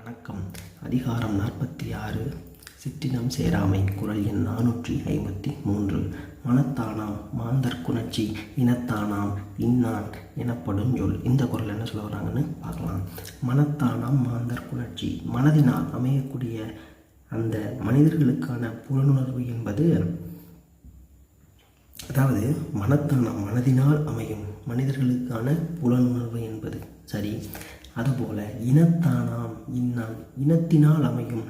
அதிகாரம் நாற்பத்தி ஆறு சிற்றினம் சேராமை குரல் எண் நானூற்றி ஐம்பத்தி மூன்று மனத்தானாம் மாந்தர் குணர்ச்சி இனத்தானாம் இன்னான் எனப்படும் சொல். இந்த குரல் என்ன சொல்ல வராங்கன்னு பார்க்கலாம். மனத்தானாம் மாந்தர் குணர்ச்சி மனதினால் அமையக்கூடிய அந்த மனிதர்களுக்கான புலனுணர்வு என்பது அதாவது மனத்தானம் மனதினால் அமையும் மனிதர்களுக்கான புலனுணர்வு என்பது. சரி. அதுபோல இனத்தானாம் இன்னான் இனத்தினால் அமையும்.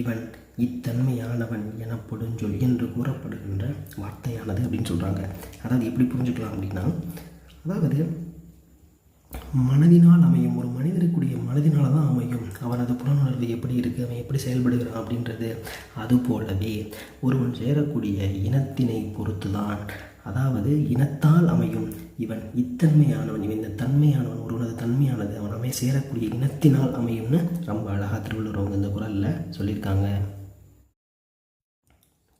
இவன் இத்தன்மையானவன் எனப்படும் சொல் என்று கூறப்படுகின்ற வார்த்தையானது அப்படின்னு சொல்கிறாங்க அதாவது எப்படி புரிஞ்சுக்கலாம் அப்படின்னா அதாவது மனதினால் அமையும் ஒரு மனிதருக்குரிய மனதினால் தான் அமையும் அவனது புலனுணர்வு எப்படி இருக்குது அவன் எப்படி செயல்படுகிறான் அப்படின்றது. அதுபோலவே ஒருவன் சேரக்கூடிய இனத்தினை பொறுத்து தான் அதாவது இனத்தால் அமையும். இவன் இத்தன்மையானவன் இவன் இந்த தன்மையானவன் தன்மையானது. அவனமே சேரக்கூடிய இனத்தினால் அமையும்னு ரொம்ப அழகாக திருவள்ளுவர் அவங்க இந்த குரலில் சொல்லியிருக்காங்க.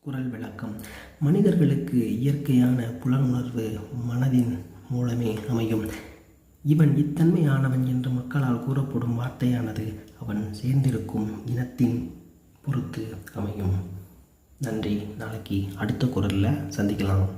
குரல் விளக்கம். மனிதர்களுக்கு இயற்கையான புலனுணர்வு மனதின் மூலமே அமையும். இவன் இத்தன்மையானவன் என்று மக்களால் கூறப்படும் வார்த்தையானது அவன் சேர்ந்திருக்கும் இனத்தின் பொறுத்து அமையும். நன்றி. நாளைக்கு அடுத்த குரலில் சந்திக்கலாம்.